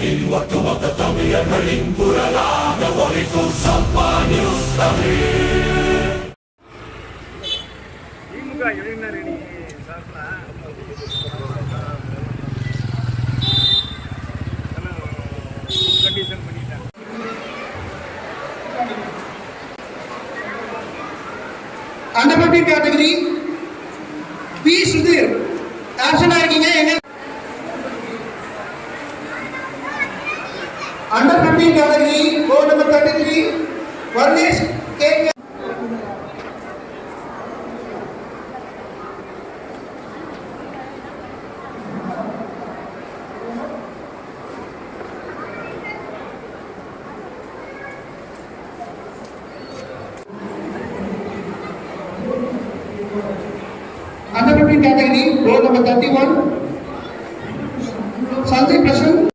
உலகின் ஒட்டுமொத்த தமிழர்களின் குரலாக ஒலிக்கும் சம்பா நியூஸ் தமிழ் திமுக இளைஞர் அணி சார்பில் கண்டிஷன் பண்ணிட்டாங்க. Fifteen category B Sudheer option ஆகிங்க எங்க under fifteen category board number thirty three Varnesh K Under 15 category, roll number 31. Sanjay Prashan.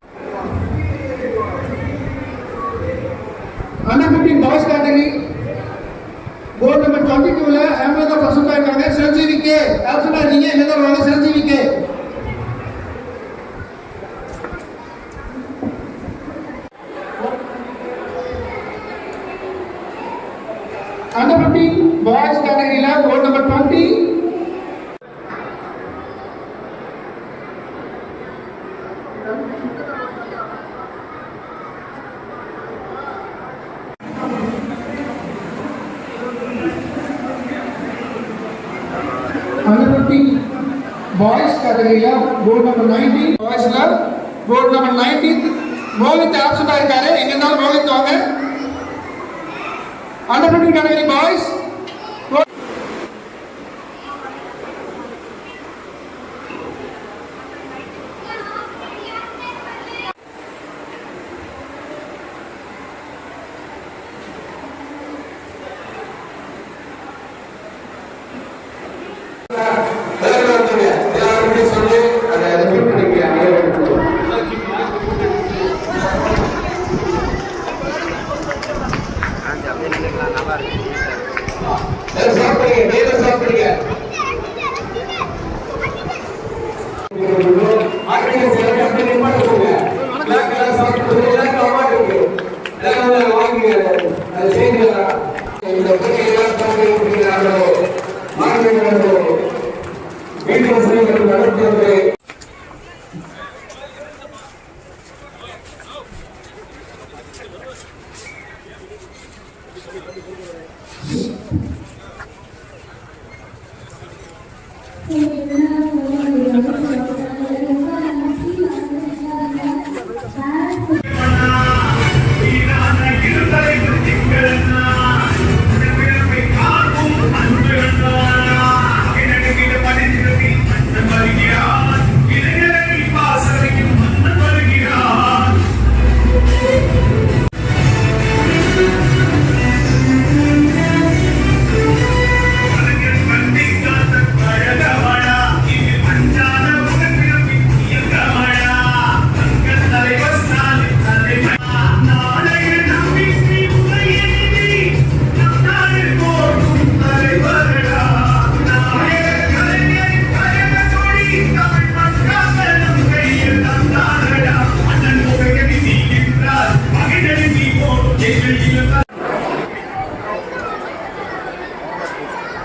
2022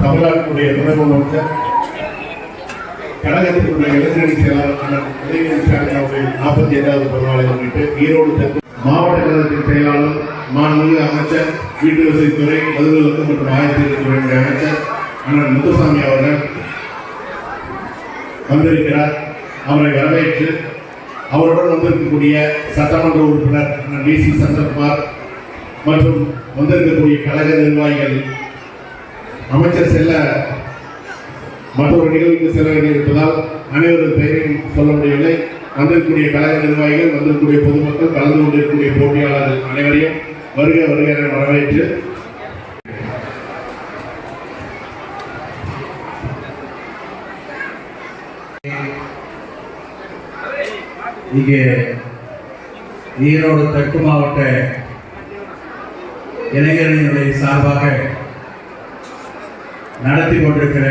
தமிழ்நாட்டினுடைய துணை அமைச்சர் கழகத்தினுடைய இளைஞரணி செயலாளர் அண்ணன் உதயநிதி ஸ்டாலின் அவர்களின் நாற்பத்தி ஏழாவது பிறந்தநாளை முன்னிட்டு ஈரோடு தெற்கு மாவட்ட கழகத்தின் செயலாளர் மாண்புமிகு அமைச்சர் வீட்டு வசதித்துறை மதுவிலக்கு மற்றும் ஆயத்தீர்த்துறை அமைச்சர் அண்ணன் முத்துசாமி அவர்கள் வந்திருக்கிறார். அவரை வரவேற்று அவருடன் வந்திருக்கக்கூடிய சட்டமன்ற உறுப்பினர் டி சி சந்தர்குமார் மற்றும் வந்திருக்கக்கூடிய கழக நிர்வாகிகள் அமைச்சர் செல்ல மற்றொரு நிகழ்வுக்கு செல்ல வேண்டியிருப்பதால் அனைவரது பெயரையும் சொல்ல முடியவில்லை. வந்திருக்கக்கூடிய கழக நிர்வாகிகள் வந்திருக்கக்கூடிய பொதுமக்கள் கலந்து கொண்டிருக்கக்கூடிய போட்டியாளர்கள் அனைவரையும் வருக வருக என வரவேற்று இங்கே ஈரோடு தெற்கு மாவட்ட இளைஞரணியினுடைய சார்பாக நடத்தி கொண்டிருக்கிற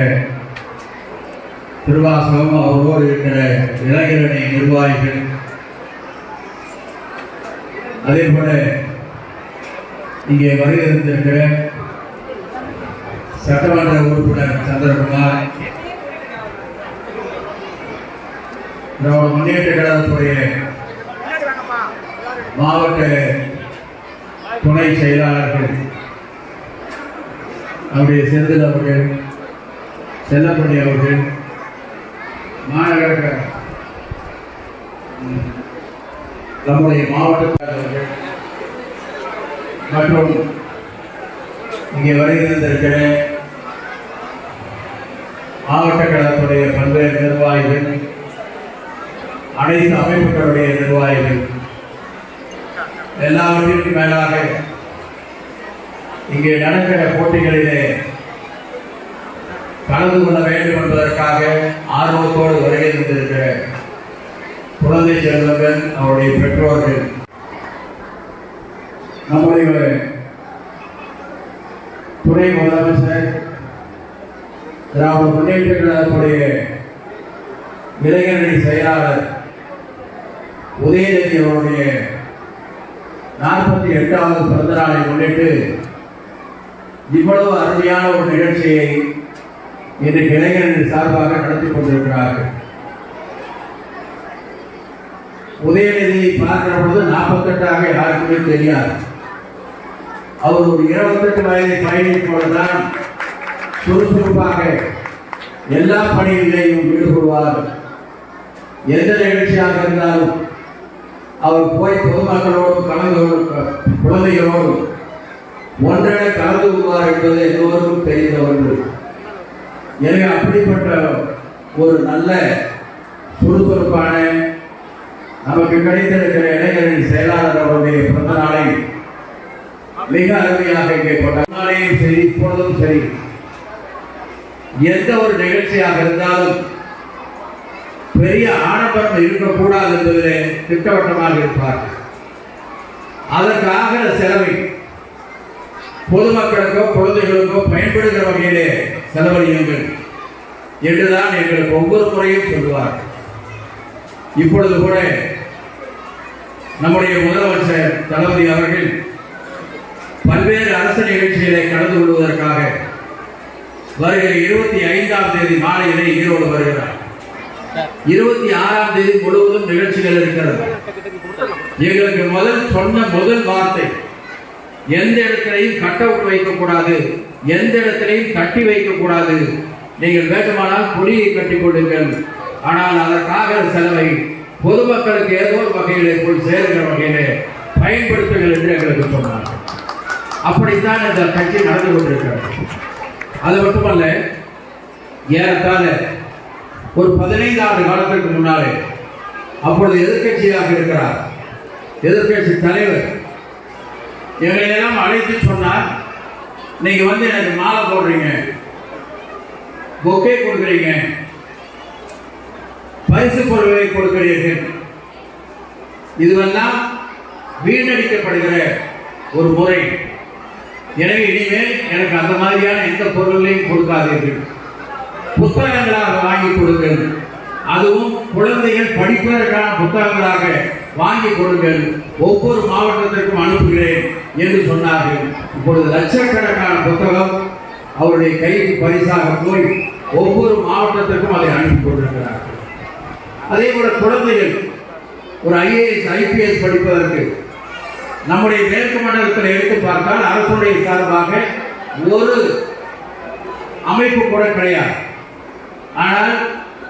திருவாசகம் அவரோடு இருக்கிற இளைஞரணி நிர்வாகிகள். அதே போல இங்கே வருகிறிருந்திருக்கிற சட்டமன்ற உறுப்பினர் சந்திரகுமார் திராவிட முன்னேற்ற கழகத்துடைய மாவட்ட துணை செயலாளர்கள் நம்முடைய செந்தில் அவர்கள் செல்லப்படி அவர்கள் மாநகர நம்முடைய மாவட்ட மற்றும் இங்கே வருகிறந்திருக்கிற மாவட்ட கழகத்துடைய பல்வேறு நிர்வாகிகள் அனைத்து அமைப்புகளுடைய நிர்வாகிகள் எல்லாவற்றிற்கும் மேலாக இங்கே நடக்கிற போட்டிகளிலே கலந்து கொள்ள வேண்டும் என்பதற்காக ஆர்வத்தோடு வருகை தந்திருக்கிற குழந்தை செல்வங்கள் அவருடைய பெற்றோர்கள் நம்முடைய துணை முதலமைச்சர் திராவிட முன்னேற்ற கழகத்துடைய இளைஞரணி செயலாளர் உதயநிதி அவருடைய நாற்பத்தி எட்டாவது பிறந்த நாளை முன்னிட்டு இவ்வளவு அருமையான ஒரு நிகழ்ச்சியை இன்று இளைஞர்கள் சார்பாக நடத்தி கொண்டிருக்கிறார்கள். உதயநிதியை பார்க்கிற பொழுது நாற்பத்தெட்டாக யாருக்குமே தெரியாது. அவர் ஒரு இருபத்தெட்டு வயதை பயணிப்போதுதான் சுறுசுறுப்பாக எல்லா பணிகளிலேயும் ஈடுபடுவார். எந்த நிகழ்ச்சியாக இருந்தாலும் அவர் போய் பொதுமக்களோடு கலந்து குழந்தைகளோடு ஒன்றரை கலந்து கொள்வார் என்பது எல்லோருக்கும் தெரிந்த ஒன்று. எனவே அப்படிப்பட்ட ஒரு நல்ல சுறுசுறுப்பான நமக்கு கிடைத்திருக்கிற இளைஞரின் செயலாளர் அவருடைய பிறந்த நாளை மிக அருமையாக இங்கே கொண்டாடியும் சரி இப்பொழுதும் சரி எந்த ஒரு நிகழ்ச்சியாக இருந்தாலும் பெரிய ஆடம்பரம் இருக்கக்கூடாது என்பதிலே திட்டவட்டமாக இருப்பார் அதற்காக செலவை பொதுமக்களுக்கோ குழந்தைகளுக்கோ பயன்படுகிற வகையிலே செலவழியுங்கள் என்றுதான் எங்களுக்கு ஒவ்வொரு முறையும் சொல்லுவார் இப்பொழுது கூட நம்முடைய முதலமைச்சர் தளபதி அவர்கள் பல்வேறு அரசு நிகழ்ச்சிகளை கலந்து கொள்வதற்காக வருகிற இருபத்தி ஐந்தாம் தேதி மாலையிலே ஈரோடு வருகிறார். இருபத்தி ஆறாம் தேதி முழுவதும் நிகழ்ச்சிகள் இருக்கிறது. எங்களுக்கு முதல் சொன்ன முதல் வார்த்தை எந்த இடத்திலையும் கட் அவுட் வைக்கக்கூடாது. எந்த இடத்திலையும் கட்டி வைக்கக்கூடாது. நீங்கள் வேண்டுமானால் கொடியை கட்டிக் கொள்ளுங்கள். ஆனால் அதற்காக செலவை பொதுமக்களுக்கு ஏதோ ஒரு வகையிலே போய் சேர்கிற வகையிலே பயன்படுத்துங்கள் என்று எங்களுக்கு சொன்னார்கள். அப்படித்தான் இந்த கட்சி நடந்து கொண்டிருக்கிறது. அது மட்டுமல்ல ஏறத்தாழ ஒரு பதினைந்து ஆண்டு காலத்திற்கு முன்னாலே அப்பொழுது எதிர்க்கட்சியாக இருக்கிறார். எதிர்க்கட்சி தலைவர் எங்களை அழைத்து சொன்னார். நீங்க வந்து எனக்கு மாலை போடுறீங்க. பொக்கே கொடுக்குறீங்க. பரிசு பொருட்களை கொடுக்கிறீர்கள். இதுவெல்லாம் வீணடிக்கப்படுகிற ஒரு முறை. எனவே இனிமேல் எனக்கு அந்த மாதிரியான எந்த பொருளையும் கொடுக்காதீர்கள். புத்தகங்களாக வாங்கி கொடுங்கள். அதுவும் குழந்தைகள் படிப்பதற்கான புத்தகங்களாக வாங்கி கொடுங்கள். ஒவ்வொரு மாவட்டத்திற்கும் அனுப்புகிறேன். என்று சொன்னார்கள். இப்பொழுது லட்சக்கணக்கான புத்தகம் அவருடைய கைக்கு பரிசாக போய் ஒவ்வொரு மாவட்டத்திற்கும் அதை அனுப்பி கொண்டிருக்கிறார்கள். அதே போல குழந்தைகள் ஒரு ஐஏஎஸ் ஐபிஎஸ் படிப்பதற்கு நம்முடைய மேற்கு மண்டலத்தில் எடுத்து பார்த்தால் அரசுடைய சார்பாக ஒரு அமைப்பு கூட கிடையாது. ஆனால்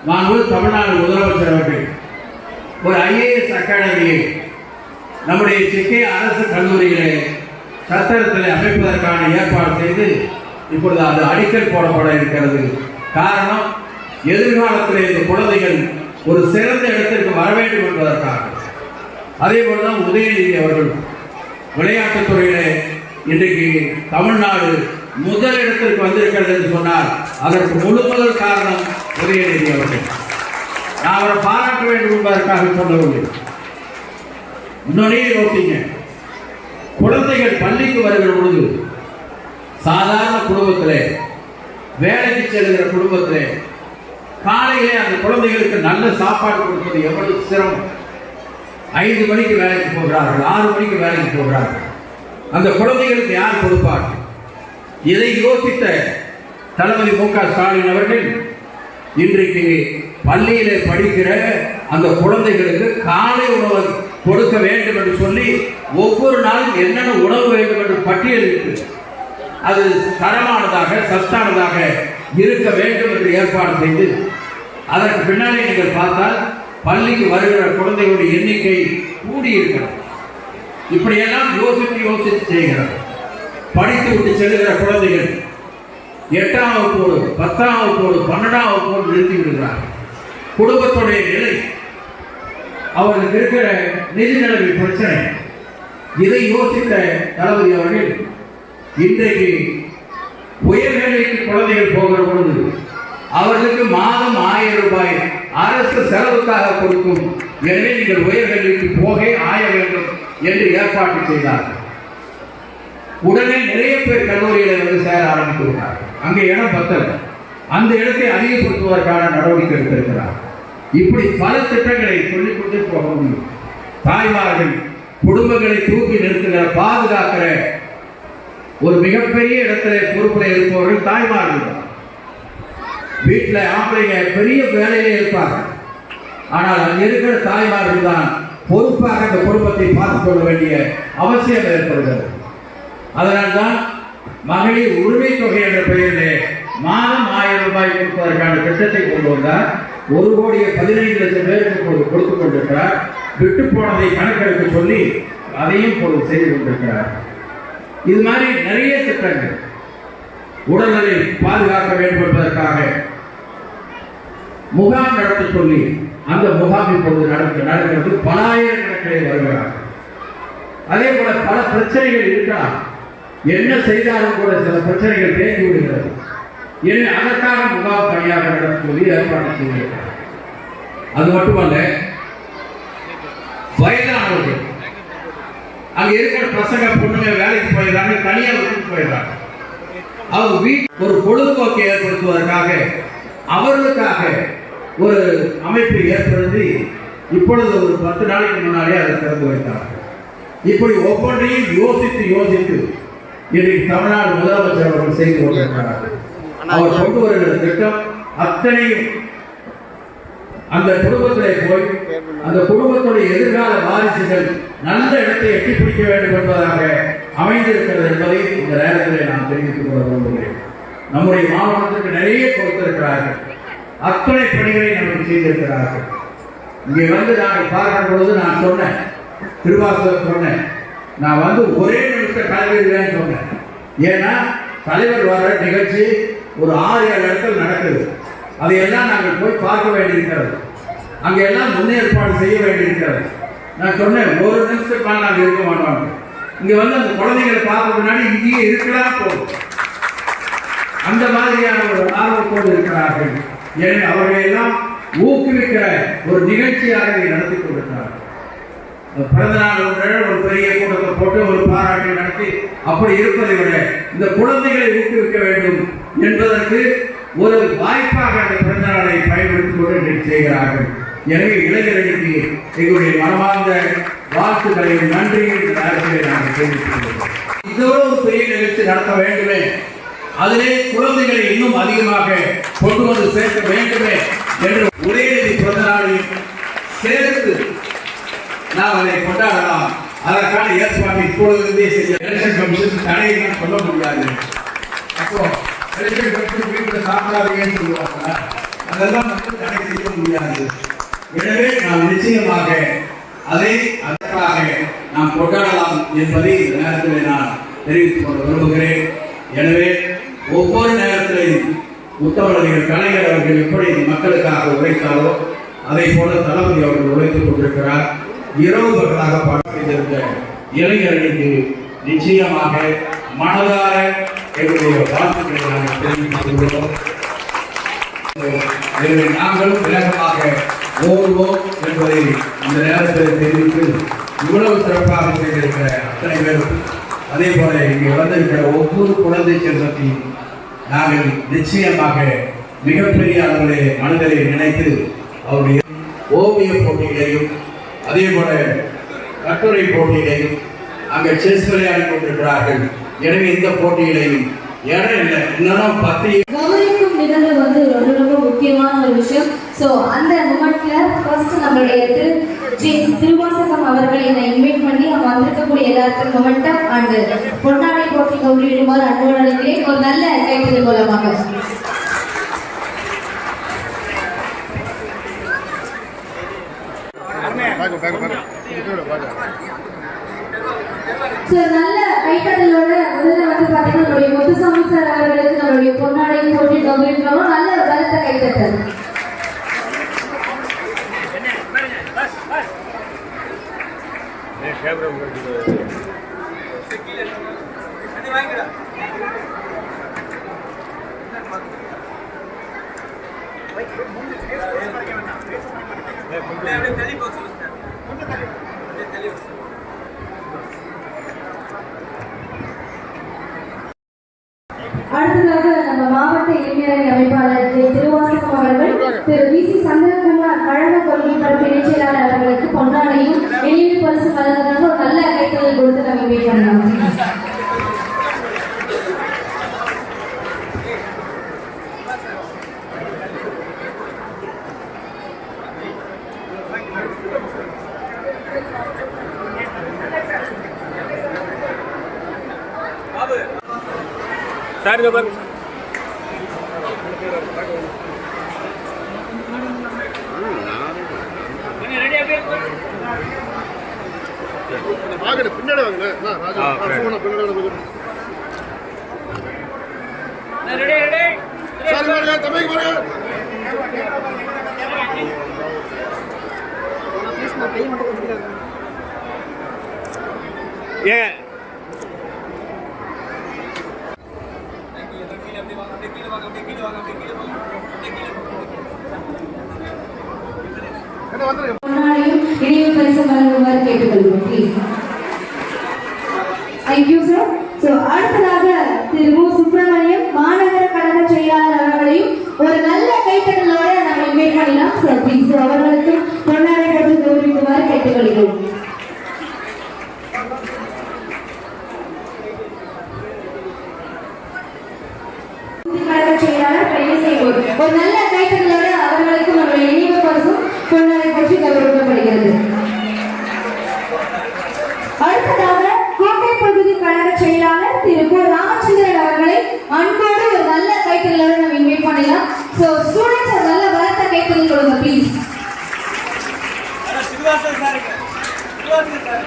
மாண்பு தமிழ்நாடு முதலமைச்சர் அவர்கள் ஒரு ஐஏஎஸ் அகாடமியை நம்முடைய செக்கே அரசு கல்லூரியிலே சத்திரத்தில் அமைப்பதற்கான ஏற்பாடு செய்து இப்பொழுது அது அடிக்கல் போடப்பட இருக்கிறது. காரணம் எதிர்காலத்தில் இந்த குழந்தைகள் ஒரு சிறந்த இடத்திற்கு வர வேண்டும் என்பதற்காக. அதே போலதான் உதயநிதி அவர்கள் விளையாட்டுத் துறையிலே இன்றைக்கு தமிழ்நாடு முதல் இடத்திற்கு வந்திருக்கிறது என்று சொன்னால் அதற்கு முழு முதல் காரணம் உதயநிதி அவர்கள். நான் அவரை பாராட்ட வேண்டும் என்பதற்காக சொல்லவில்லை. இன்னொன்னே யோசிங்க. குழந்தைகள் பள்ளிக்கு வருகிற பொழுது சாதாரண குடும்பத்தில் வேலைக்கு செல்கிற குடும்பத்தில் காலையிலே அந்த குழந்தைகளுக்கு நல்ல சாப்பாடு கொடுப்பது எவ்வளவு சிரமம். ஐந்து மணிக்கு வேலைக்கு போகிறார்கள் ஆறு மணிக்கு வேலைக்கு போகிறார்கள். அந்த குழந்தைகளுக்கு யார் கொடுப்பார்கள் இதை யோசித்த தளபதி மு க ஸ்டாலின் அவர்கள் இன்றைக்கு பள்ளியிலே படிக்கிற அந்த குழந்தைகளுக்கு காலை உணவு கொடுக்க வேண்டும் என்று சொல்லி ஒவ்வொரு நாளும் என்னென்ன உணவு வேண்டும் என்று பட்டியலிட்டு அது தரமானதாக சத்தானதாக இருக்க வேண்டும் என்று ஏற்பாடு செய்து அதற்கு பின்னாடி நீங்கள் பார்த்தால் பள்ளிக்கு வருகிற குழந்தைகளுடைய எண்ணிக்கை கூடியிருக்கிறது. இப்படியெல்லாம் யோசித்து யோசித்து செய்கிறார். படித்து விட்டு செல்கிற குழந்தைகள் எட்டாம் வகுப்போடு பத்தாம் வகுப்போடு பன்னெண்டாம் வகுப்போடு நிறுத்தி விடுகிறார் குடும்பத்துடைய நிலை அவர்களுக்கு இருக்கிற நிதி நிலைமை பிரச்சனை. இதை யோசித்த தளபதி அவர்கள் இன்றைக்கு உயர்நிலைக்கு குழந்தைகள் போகிற பொழுது அவர்களுக்கு மாதம் ஆயிரம் ரூபாய் அரசு செலவுக்காக கொடுக்கும். எனவே நீங்கள் உயர்கல்விக்கு போக ஆய வேண்டும் என்று ஏற்பாடு செய்தார்கள். உடனே நிறைய பேர் கல்லூரியில வந்து சேர ஆரம்பித்து விட்டார்கள். அங்கே இடம் பத்தல். அந்த இடத்தை அதிகப்படுத்துவதற்கான நடவடிக்கை எடுத்திருக்கிறார்கள். இப்படி பல திட்டங்களை சொல்லிக் கொண்டே போக முடியும் தாய்மார்கள் குடும்பங்களை தூக்கி நிறுத்துகிற பாதுகாக்கிற ஒரு மிகப்பெரிய இடத்துல பொறுப்புல இருப்பவர்கள் தாய்மார்கள். தான் வீட்டில் ஆம்பளைங்க பெரிய வேலையிலே இருப்பாங்க. ஆனால் அங்கே இருக்கிற தாய்மார்கள் தான் பொறுப்பாக அந்த குடும்பத்தை பார்த்துக் கொள்ள வேண்டிய அவசியம் ஏற்படுகிறது. அதனால்தான் மகளிர் உரிமை தொகை என்ற பெயரிலே மாதம் ஆயிரம் ரூபாய் கொடுப்பதற்கான திட்டத்தை கொண்டு வந்தார். ஒரு கோடியே பதினைந்து லட்சம் பேருக்கு கொடு- கொடுத்துக் கொண்டிருக்கிறார் விட்டு போனதை கணக்கெடுக்க சொல்லி அதையும் இப்பொழுது செய்து கொண்டிருக்கிறார். இது மாதிரி நிறைய திட்டங்கள் உடல்நலை பாதுகாக்க வேண்டும் என்பதற்காக முகாம் நடத்த சொல்லி அந்த முகாம் இப்பொழுது நடக்க நடக்கிறது. பலாயிரக்கணக்கிலே வருகிறார். அதே போல பல பிரச்சனைகள் இருக்கலாம் என்ன செய்தாலும் கூட சில பிரச்சனைகள் தேங்கி விடுகிறது. எனவே அதற்காக முகாம் தனியாக நடத்த ஏற்பாடு செய்திருக்கிறார். அது மட்டுமல்ல வயதானவர்கள் அங்க இருக்கிற பசங்க பொண்ணுங்க வேலைக்கு போயிடுறாங்க தனியாக வீட்டுக்கு போயிடுறாங்க. அவங்க வீட் ஒரு பொழுதுபோக்கை ஏற்படுத்துவதற்காக அவர்களுக்காக ஒரு அமைப்பை ஏற்படுத்தி இப்பொழுது ஒரு பத்து நாளைக்கு முன்னாலே அதை திறந்து வைத்தார் இப்படி ஒவ்வொன்றையும் யோசித்து யோசித்து இன்றைக்கு தமிழ்நாடு முதலமைச்சர் அவர்கள் செய்து கொண்டிருக்கிறார்கள். அவர் கொண்டு வருகிற திட்டம் அத்தனையும் அந்த குடும்பத்திலே போய் அந்த குடும்பத்துடைய எதிர்கால வாரிசுகள் நல்ல இடத்தை எட்டி பிடிக்க வேண்டும் என்பதாக அமைந்திருக்கிறது என்பதை இந்த நேரத்தில் நான் தெரிவித்துக் கொள்ள விரும்புகிறேன். நம்முடைய மாவட்டத்திற்கு நிறைய கொடுத்திருக்கிறார்கள். அத்தனை பணிகளை நமக்கு செய்திருக்கிறார்கள். இங்கே வந்து நாங்கள் பார்க்கிற பொழுது நான் சொன்னேன் திருவாசகர் சொன்னேன் நான் வந்து ஒரே நிமிஷ கல்விடுவேன்னு சொன்னேன். ஏன்னா தலைவர் வர்ற நிகழ்ச்சி ஒரு ஆறு ஏழு இடத்துல நடக்குது அதையெல்லாம் நாங்கள் போய் பார்க்க வேண்டியிருக்கிறது. அங்கே எல்லாம் முன்னேற்பாடு செய்ய வேண்டியிருக்கிறது. நான் சொன்னேன் ஒரு நிமிஷத்துக்கு நாங்கள் இருக்க மாட்டோம் இங்கே வந்து அந்த குழந்தைகளை பார்க்க முன்னாடி இங்கேயே இருக்கலாம் போதும் அந்த மாதிரியான ஒரு ஆர்வத்தோடு இருக்கிறார்கள். எனவே அவர்களெல்லாம் ஊக்குவிக்கிற ஒரு நிகழ்ச்சியாக நடத்தி கொண்டிருக்கிறார்கள். இந்த பிறந்த ஒன்று ஒரு பெரிய கூட்டத்தை போட்டு ஒரு பாராட்டை நடத்தி அப்படி இருப்பதை விட இந்த குழந்தைகளை ஊக்குவிக்க வேண்டும் என்பதற்கு ஒரு வாய்ப்பாக அந்த பிறந்த நாளை பயன்படுத்திக் கொண்டு இன்றைக்கு செய்கிறார்கள். எனவே இளைஞர்களுக்கு எங்களுடைய மனமார்ந்த வாழ்த்துக்களையும் நன்றியும் இந்த நாங்கள் தெரிவித்துள்ளோம் கொள்கிறோம். இதோட ஒரு பெரிய நிகழ்ச்சி நடத்த வேண்டுமே. அதிலே குழந்தைகளை இன்னும் அதிகமாக கொண்டு வந்து சேர்க்க வேண்டுமே என்று ஒரே பிறந்த சேர்த்து நாம் அதை கொண்டாடலாம். அதற்கான ஏற்பாட்டை இப்பொழுதே செய்ய எலெக்ஷன் கமிஷன் தடையை நான் சொல்ல முடியாது. அப்போ எலெக்ஷன் கமிஷன் வீட்டில் சாப்பிடாதீங்கன்னு சொல்லுவாங்க அதெல்லாம் வந்து தடை செய்ய முடியாது. எனவே நாம் நிச்சயமாக அதை அதற்காக நாம் கொண்டாடலாம் என்பதை இந்த நேரத்தில் நான் தெரிவித்துக் கொள்ள விரும்புகிறேன். எனவே ஒவ்வொரு நேரத்திலையும் முத்தமிழர்கள் கலைஞர் அவர்கள் எப்படி மக்களுக்காக உழைத்தாரோ அதை போல தளபதி அவர்கள் உழைத்துக் கொண்டிருக்கிறார். இரவு பகலாக பாடம் செய்திருந்த இளைஞர்களுக்கு நிச்சயமாக மனதார எங்களுடைய வாழ்த்துக்களை நாங்கள் தெரிவித்துக் கொள்கிறோம் எனவே நாங்களும் வேகமாக ஓடுவோம் என்பதை இந்த நேரத்தில் தெரிவித்து இவ்வளவு சிறப்பாக செய்திருக்கிற அத்தனை பேரும் அதே போல இங்கே வந்திருக்கிற ஒவ்வொரு குழந்தை செல்வத்தையும் நாங்கள் நிச்சயமாக மிகப்பெரிய அளவிலே மனதிலே நினைத்து அவருடைய ஓவிய போட்டிகளையும் அதே போல கட்டுரை போட்டியிலையும் அங்கே செஸ் விளையாடி கொண்டிருக்கிறார்கள். எனவே இந்த போட்டியிலையும் இடம் இல்லை இன்னும் பத்து கௌரவிக்கும் நிகழ்வு வந்து ரொம்ப ரொம்ப முக்கியமான ஒரு விஷயம். ஸோ அந்த மூமெண்ட்ல ஃபர்ஸ்ட் நம்மளுடைய திரு ஜி திருவாசகம் அவர்கள் என்னை இன்வைட் பண்ணி அவங்க வந்திருக்கக்கூடிய எல்லாருக்கும் மொமெண்டம் அண்ட் பொன்னாடை போட்டி கௌரவிடுமாறு அன்போடு அழைக்கிறேன். ஒரு நல்ல கைத்தறி மூலமாக ஸோ நல்ல கைத்தட்டலோட முதல்ல வந்து பார்த்தீங்கன்னா நம்மளுடைய முத்துசாமி சார் அவர்களுக்கு நம்மளுடைய பொன்னாடை போட்டி கௌரவிக்கிறோம் நல்ல பலத்த கைத்தட்டல் அடுத்ததாக நம்ம மாவட்ட இளைஞரணி அமைப்பாளர் திரு திருவாசகம் அவர்கள் திரு வி சி சந்திரகுமார் கழக கொள்கை பரப்பு இணைச் செயலாளர் அவர்களுக்கு பொன்னாடையும் நினைவு பரிசு வழங்குறதுக்கு ஒரு நல்ல கைத்தொழில் கொடுத்து நம்ம வெயிட் பண்ணலாம் சார் இதை பாருங்க பின்னாடி ராஜா, பின்னாடி. தம்பிக்கு பாருங்க. ஏன் என்ன வந்துருங்க. பரிசு வழங்குமாறு கேட்டுக்கொள்கிறோம் ப்ளீஸ் தேங்க்யூ சார் ஸோ அடுத்ததாக திரு மு சுப்பிரமணியம் மாநகர கழக செயலாளர் அவர்களையும் ஒரு நல்ல கைத்தட்டலோட நம்ம இன்வைட் பண்ணலாம் சார் ப்ளீஸ் அவர்களுக்கு பொன்னாடை போட்டு கௌரவிக்குமாறு கேட்டுக்கொள்கிறோம் கழக செயலாளர் பெரியசையூர் ஒரு நல்ல கைத்தட்டலோட அவர்களுக்கு நம்முடைய நினைவு பரிசும் பொன்னாடை பற்றி கௌரவிக்கப்படுகிறது அடுத்ததாக கோட்டை பகுதி கழக செயலாளர் திரு கு ராமச்சந்திரன் அவர்களை அன்போடு ஒரு நல்ல கைத்தறலோட நம்ம இன்வைட் பண்ணலாம் ஸோ ஸ்டூடெண்ட்ஸ் ஒரு நல்ல பலத்த கைத்தறல் கொடுங்க please Siruvasan sir Siruvasan sir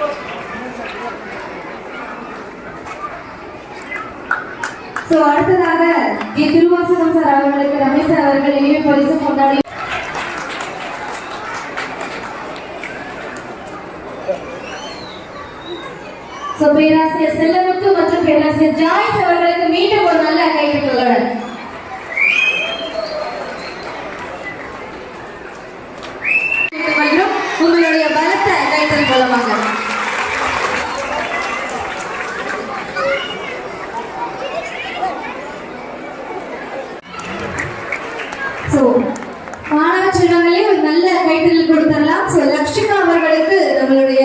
so அடுத்ததாக ஜி திருவாசகம் சார் அவர்களுக்கு ரமேஷ் சார் அவர்கள் இனிமே பரிசு கொண்டாடி. ஸோ பேராசிரியர் செல்லமுத்து மற்றும் பேராசிரியர் ஜாய்ஸ் அவர்களுக்கு மீண்டும் ஒரு நல்ல கைத்தட்டலோட உங்களுடைய பலத்தை கைத்தல் மூலமாக ஸோ மாணவ செல்வங்களே கைத்தல் கொடுத்துடலாம். ஸோ லக்ஷிகா அவர்களுக்கு நம்மளுடைய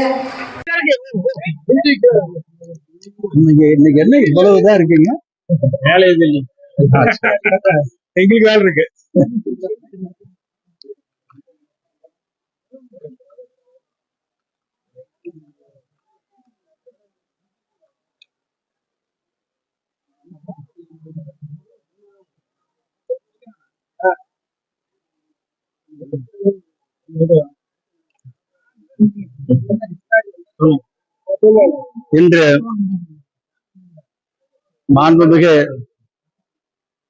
இன்னைக்கு இன்னைக்கு என்ன இவ்வளவு இதா இருக்கீங்க? வேலை இல்லை. எங்களுக்கு வேலை இருக்கு. இன்று மாண்புமிகு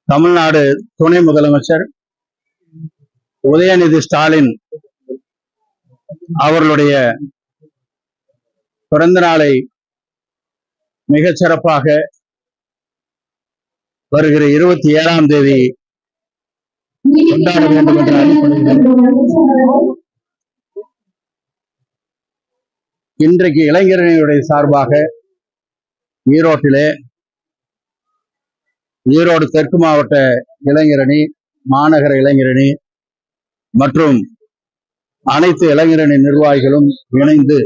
தமிழ்நாடு துணை முதலமைச்சர் உதயநிதி ஸ்டாலின் அவர்களுடைய பிறந்த நாளை மிகச் சிறப்பாக வருகிற இருபத்தி ஏழாம் தேதி வேண்டும் என்று இன்றைக்கு இளைஞரணியுடைய சார்பாக ஈரோட்டிலே ஈரோடு தெற்கு மாவட்ட இளைஞரணி மாநகர இளைஞரணி மற்றும் அனைத்து இளைஞரணி நிர்வாகிகளும் இணைந்து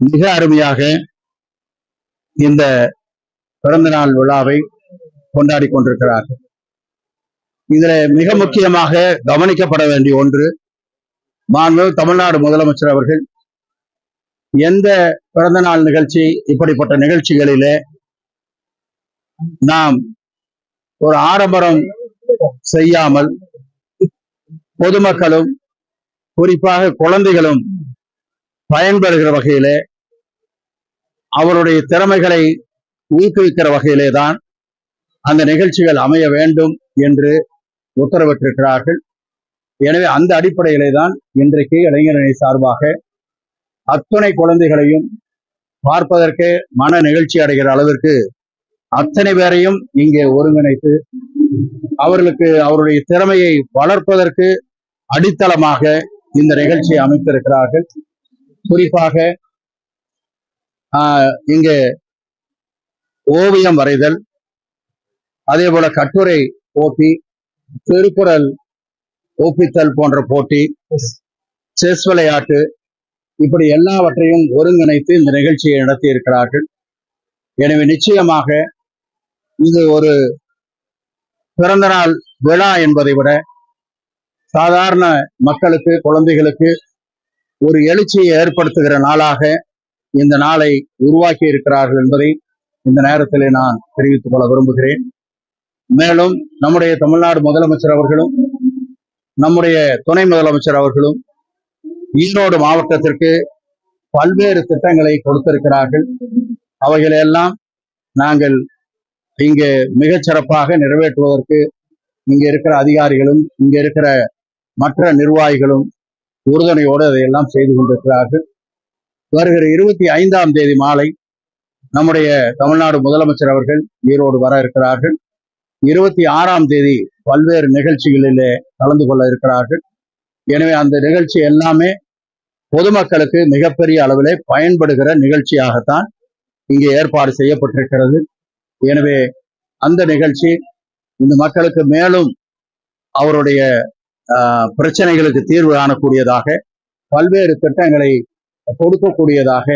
மிக அருமையாக இந்த பிறந்தநாள் விழாவை கொண்டாடி கொண்டிருக்கிறார்கள். இதுல மிக முக்கியமாக கவனிக்கப்பட வேண்டிய ஒன்று மாண்பு தமிழ்நாடு முதலமைச்சர் அவர்கள் எந்த பிறந்தநாள் நிகழ்ச்சி இப்படிப்பட்ட நிகழ்ச்சிகளிலே நாம் ஒரு ஆடம்பரம் செய்யாமல் பொதுமக்களும் குறிப்பாக குழந்தைகளும் பயன்பெறுகிற வகையிலே அவருடைய திறமைகளை ஊக்குவிக்கிற வகையிலே தான் அந்த நிகழ்ச்சிகள் அமைய வேண்டும் என்று உத்தரவிட்டிருக்கிறார்கள். எனவே அந்த அடிப்படையிலே தான் இன்றைக்கு இளைஞரணி சார்பாக அத்துணை குழந்தைகளையும் பார்ப்பதற்கே மன நிகழ்ச்சி அடைகிற அளவிற்கு அத்தனை பேரையும் இங்கே ஒருங்கிணைத்து அவர்களுக்கு அவருடைய திறமையை வளர்ப்பதற்கு அடித்தளமாக இந்த நிகழ்ச்சியை அமைத்திருக்கிறார்கள். குறிப்பாக ஆஹ், இங்கே ஓவியம் வரைதல் அதே போல கட்டுரை போட்டி திருக்குறள் ஒப்பித்தல் போன்ற போட்டி செஸ் விளையாட்டு இப்படி எல்லாவற்றையும் ஒருங்கிணைத்து இந்த நிகழ்ச்சியை நடத்தி இருக்கிறார்கள். எனவே நிச்சயமாக இது ஒரு பிறந்தநாள் விழா என்பதை விட சாதாரண மக்களுக்கு குழந்தைகளுக்கு ஒரு எழுச்சியை ஏற்படுத்துகிற நாளாக இந்த நாளை உருவாக்கி இருக்கிறார்கள் என்பதை இந்த நேரத்திலே நான் தெரிவித்துக் கொள்ள விரும்புகிறேன். மேலும் நம்முடைய தமிழ்நாடு முதலமைச்சர் அவர்களும் நம்முடைய துணை முதலமைச்சர் அவர்களும் ஈரோடு மாவட்டத்திற்கு பல்வேறு திட்டங்களை கொடுத்திருக்கிறார்கள். அவைகளையெல்லாம் நாங்கள் இங்கே மிகச்சிறப்பாக நிறைவேற்றுவதற்கு இங்க இருக்கிற அதிகாரிகளும் இங்க இருக்கிற மற்ற நிர்வாகிகளும் உறுதுணையோடு அதையெல்லாம் செய்து கொண்டிருக்கிறார்கள். வருகிற இருபத்தி ஐந்தாம் தேதி மாலை நம்முடைய தமிழ்நாடு முதலமைச்சர் அவர்கள் ஈரோடு வர இருக்கிறார்கள். இருபத்தி ஆறாம் தேதி பல்வேறு நிகழ்ச்சிகளிலே கலந்து கொள்ள இருக்கிறார்கள். எனவே அந்த நிகழ்ச்சி எல்லாமே பொதுமக்களுக்கு மிகப்பெரிய அளவிலே பயன்படுகிற நிகழ்ச்சியாகத்தான் இங்கே ஏற்பாடு செய்யப்பட்டிருக்கிறது. எனவே அந்த நிகழ்ச்சி இந்த மக்களுக்கு மேலும் அவருடைய ஆஹ், பிரச்சனைகளுக்கு தீர்வு காணக்கூடியதாக பல்வேறு திட்டங்களை கொடுக்கக்கூடியதாக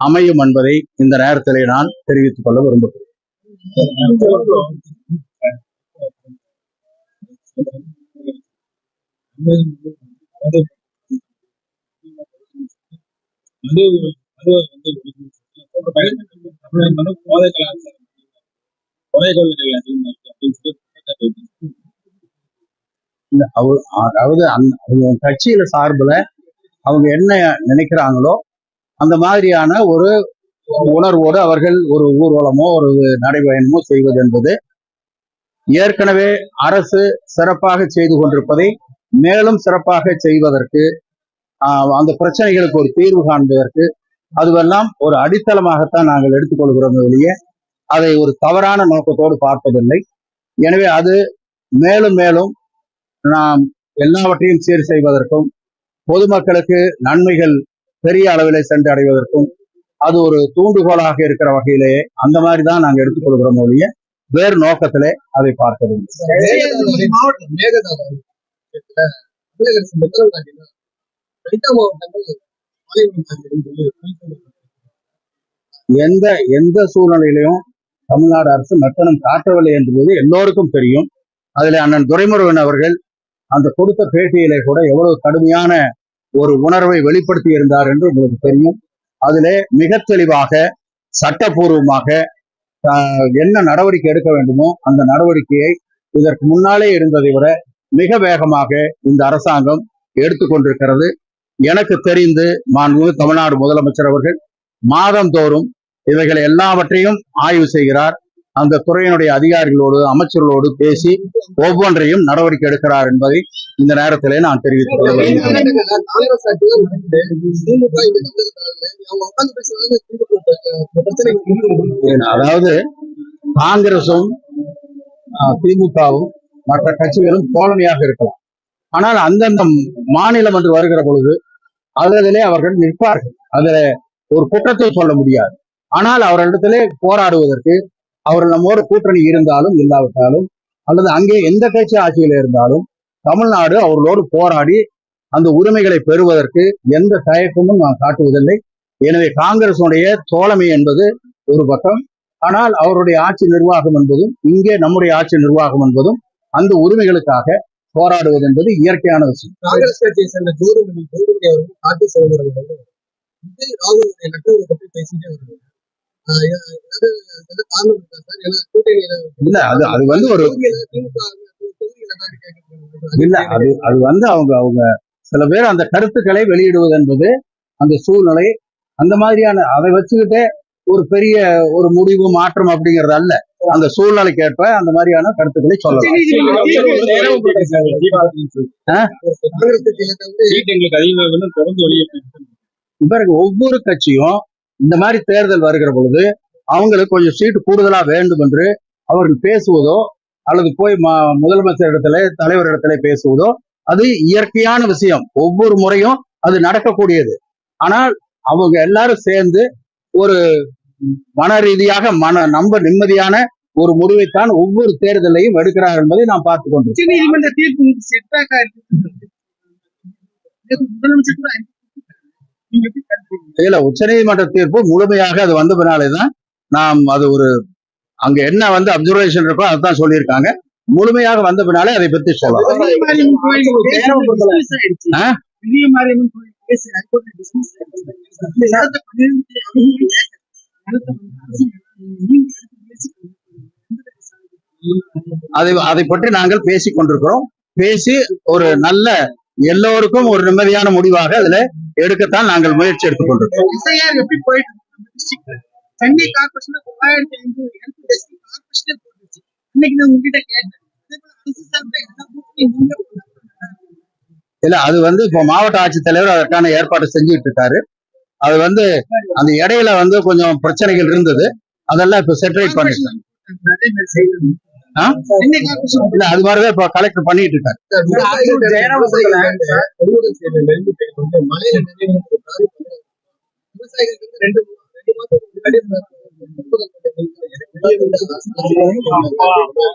அமையும் என்பதை இந்த நேரத்திலே நான் தெரிவித்துக் கொள்ள விரும்புகிறேன். இல்ல, அதாவது அந்த அவங்க கட்சியில சார்புல அவங்க என்ன நினைக்கிறாங்களோ அந்த மாதிரியான ஒரு உணர்வோடு அவர்கள் ஒரு ஊர்வலமோ ஒரு நடைபயணமோ செய்வது என்பது ஏற்கனவே அரசு சிறப்பாக செய்து கொண்டிருப்பதை மேலும் சிறப்பாக செய்வதற்கு ஆஹ், அந்த பிரச்சனைகளுக்கு ஒரு தீர்வு காண்பதற்கு அதுவெல்லாம் ஒரு அடித்தளமாகத்தான் நாங்கள் எடுத்துக்கொள்கிறோம் வெளியே அதை ஒரு தவறான நோக்கத்தோடு பார்ப்பதில்லை. எனவே அது மேலும் மேலும் நாம் எல்லாவற்றையும் சீர் செய்வதற்கும் பொதுமக்களுக்கு நன்மைகள் பெரிய அளவிலே சென்று அடைவதற்கும் அது ஒரு தூண்டுகோலாக இருக்கிற வகையிலேயே அந்த மாதிரி தான் நாங்கள் எடுத்துக்கொள்கிறோம் ஒழிய வேறு நோக்கத்திலே அதை சொல்லி எந்த எந்த சூழ்நிலையிலையும் தமிழ்நாடு அரசு மெத்தனம் காட்டவில்லை என்பது எல்லோருக்கும் தெரியும். அதில் அண்ணன் துரைமுருகன் அவர்கள் அந்த கொடுத்த பேட்டியிலே கூட எவ்வளவு கடுமையான ஒரு உணர்வை வெளிப்படுத்தி இருந்தார் என்று உங்களுக்கு தெரியும். அதிலே மிக தெளிவாக சட்டப்பூர்வமாக என்ன நடவடிக்கை எடுக்க வேண்டுமோ அந்த நடவடிக்கையை இதற்கு முன்னாலே இருந்ததை விட மிக வேகமாக இந்த அரசாங்கம் எடுத்துக்கொண்டிருக்கிறது. எனக்கு தெரிந்து மாண்புமிகு தமிழ்நாடு முதலமைச்சர் அவர்கள் மாதந்தோறும் இவைகளை எல்லாவற்றையும் ஆய்வு செய்கிறார். அந்த துறையினுடைய அதிகாரிகளோடு அமைச்சர்களோடு பேசி ஒவ்வொன்றையும் நடவடிக்கை எடுக்கிறார் என்பதை இந்த நேரத்திலே நான் தெரிவித்துக் கொள்ள விரும்புகிறேன். அதாவது காங்கிரசும் திமுகவும் மற்ற கட்சிகளும் தோழமையாக இருக்கலாம். ஆனால் அந்தந்த மாநிலம் என்று வருகிற பொழுது அதிலே அவர்கள் நிற்பார்கள். அதுல ஒரு குற்றத்தை சொல்ல முடியாது. ஆனால் அவர்களிடத்திலே போராடுவதற்கு அவர் நம்மோடு கூட்டணி இருந்தாலும் இல்லாவிட்டாலும் அல்லது அங்கே எந்த கட்சி ஆட்சியில் இருந்தாலும் தமிழ்நாடு அவர்களோடு போராடி அந்த உரிமைகளை பெறுவதற்கு எந்த தயக்கமும் நாம் காட்டுவதில்லை. எனவே காங்கிரசுடைய தோழமை என்பது ஒரு பக்கம். ஆனால் அவருடைய ஆட்சி நிர்வாகம் என்பதும் இங்கே நம்முடைய ஆட்சி நிர்வாகம் என்பதும் அந்த உரிமைகளுக்காக போராடுவது என்பது இயற்கையான விஷயம். காங்கிரஸ் கட்சியை சேர்ந்த ஜோதிமணி ஜோதிமணி அவர்கள் காட்டி தலைவர்கள் பற்றி பேசிட்டே வருகிறார். இல்ல அது அது வந்து ஒரு இல்ல அது அது வந்து அவங்க அவங்க சில பேர் அந்த கருத்துக்களை வெளியிடுவது என்பது அந்த சூழ்நிலை அந்த மாதிரியான அதை வச்சுக்கிட்டே ஒரு பெரிய ஒரு முடிவு மாற்றம் அப்படிங்கிறது அல்ல. அந்த சூழ்நிலைக்கு ஏற்ப அந்த மாதிரியான கருத்துக்களை சொல்லலாம். பிறகு ஒவ்வொரு கட்சியும் இந்த மாதிரி தேர்தல் வருகிற பொழுது அவங்களுக்கு கொஞ்சம் சீட்டு கூடுதலா வேண்டும் என்று அவர்கள் பேசுவதோ அல்லது போய் ம- முதலமைச்சர் இடத்துல தலைவர் இடத்துல பேசுவதோ அது இயற்கையான விஷயம். ஒவ்வொரு முறையும் அது நடக்கக்கூடியது. ஆனால் அவங்க எல்லாரும் சேர்ந்து ஒரு மன ரீதியாக மன நம்ப நிம்மதியான ஒரு முடிவைத்தான் ஒவ்வொரு தேர்தலையும் எடுக்கிறார்கள் என்பதை நாம் பார்த்து கொண்டிருக்கிறோம் உச்ச நீதிமன்ற தீர்ப்பு இல்ல முழுமையாக அது வந்த பின்னாலேதான் நாம் அது ஒரு அங்க என்ன வந்து அப்சர்வேஷன் இருக்கோ அதான் சொல்லியிருக்காங்க. முழுமையாக வந்த பின்னாலே அதை பத்தி சொல்லலாம். அதை அதை பற்றி நாங்கள் பேசிக் கொண்டிருக்கிறோம் பேசி ஒரு நல்ல எல்லோருக்கும் ஒரு நிம்மதியான முடிவாக அதுல எடுக்கத்தான் நாங்கள் முயற்சி எடுத்துக் கொண்டிருக்கிறோம் எஸ்ஐஆர் எப்படி போயிட்டு இருக்கு நம்ம districtல? சென்னை தொள்ளாயிரத்தி கார்பரேஷனே போட்டுச்சு. இன்னைக்கு நான் உங்ககிட்ட கேட்டேன். நீங்க இல்ல அது வந்து இப்போ மாவட்ட ஆட்சித்தலைவர் அதற்கான ஏற்பாடு செஞ்சுட்டு இருக்காரு. அது வந்து அந்த இடையில வந்து கொஞ்சம் பிரச்சனைகள் இருந்தது. அதெல்லாம் இப்ப செட்டரேட் பண்ணிருக்காங்க இல்ல அது மாதிரிதான் இப்ப கலெக்டர் பண்ணிட்டு இருக்காரு.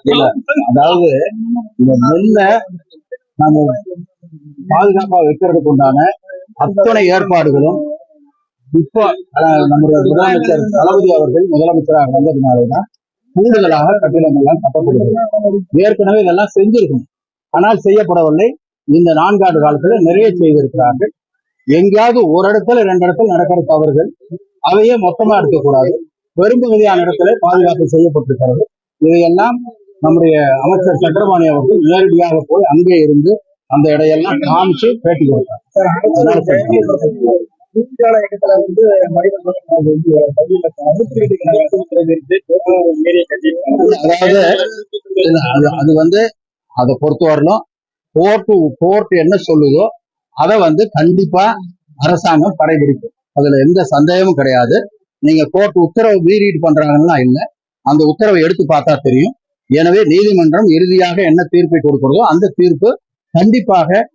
இல்ல அதாவது இந்த நெல்ல நம்ம பாதுகாப்பா வைக்கிறதுக்கு உண்டான அத்தனை ஏற்பாடுகளும் இப்போ நம்முடைய முதலமைச்சர் தளபதி அவர்கள் முதலமைச்சராக வந்ததுனாலதான் கூடுதலாக கட்டிடங்கள் எல்லாம் கட்டப்படுகிறது. ஏற்கனவே இதெல்லாம் செஞ்சிருக்கும். ஆனால் செய்யப்படவில்லை. இந்த நான்காண்டு காலத்துல நிறைய செய்திருக்கிறார்கள். எங்கேயாவது ஒரு இடத்துல ரெண்டு இடத்துல நடக்கிற தவறுகள் அதையே மொத்தமா எடுக்கக்கூடாது. பெரும்பகுதியான இடத்துல பாதுகாப்பு செய்யப்பட்டிருக்கிறது. இதையெல்லாம் நம்முடைய அமைச்சர் சக்கரபாணி அவர்கள் நேரடியாக போய் அங்கே இருந்து அந்த இடையெல்லாம் காமிச்சு பேட்டி கொடுத்தார். அது- அது வந்து அதை வரணும். கோர்ட்டு கோர்ட் என்ன சொல்லுதோ அதை வந்து கண்டிப்பா அரசாங்கம் கடைபிடிக்கும். அதுல எந்த சந்தேகமும் கிடையாது. நீங்க கோர்ட் உத்தரவு மீறிட்டு பண்றாங்கன்னா இல்ல அந்த உத்தரவை எடுத்து பார்த்தா தெரியும். எனவே நீதிமன்றம் இறுதியாக என்ன தீர்ப்பை கொடுக்கிறதோ அந்த தீர்ப்பு கண்டிப்பாக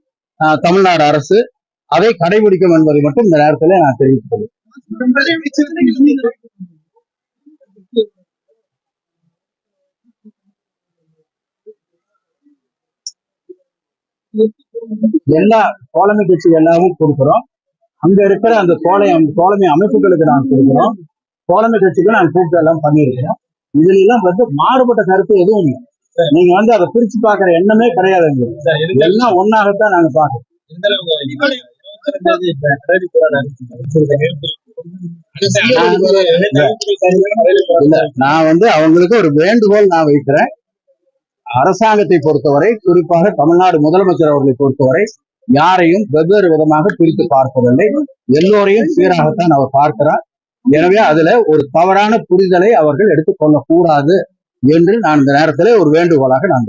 தமிழ்நாடு அரசு அதை கடைபிடிக்கும் என்பதை மட்டும் இந்த நேரத்தில் நான் தெரிவித்துக் கொள்கிறேன் எல்லா தோழமை கட்சி எல்லாமும் கொடுக்குறோம். அங்க இருக்கிற அந்த தோழமை தோழமை அமைப்புகளுக்கு நான் கொடுக்குறோம். தோழமை கட்சிக்கு நான் கூப்பிட்டு எல்லாம் பண்ணியிருக்கிறோம். இதுல எல்லாம் வந்து மாறுபட்ட கருத்து எதுவும் இல்லை. நீங்க வந்து அதை பிரிச்சு பாக்குற எண்ணமே கிடையாது எல்லாம் ஒன்னாகத்தான் நாங்க பாக்குறோம் நான் வந்து அவங்களுக்கு ஒரு வேண்டுகோள் நான் வைக்கிறேன். அரசாங்கத்தை பொறுத்தவரை குறிப்பாக தமிழ்நாடு முதலமைச்சர் அவர்களை பொறுத்தவரை யாரையும் வெவ்வேறு விதமாக பிரித்து பார்ப்பதில்லை. எல்லோரையும் சீராகத்தான் அவர் பார்க்கிறார். எனவே அதுல ஒரு தவறான புரிதலை அவர்கள் எடுத்துக்கொள்ளக் கூடாது என்று நான் இந்த நேரத்திலே ஒரு வேண்டுகோளாக நான்.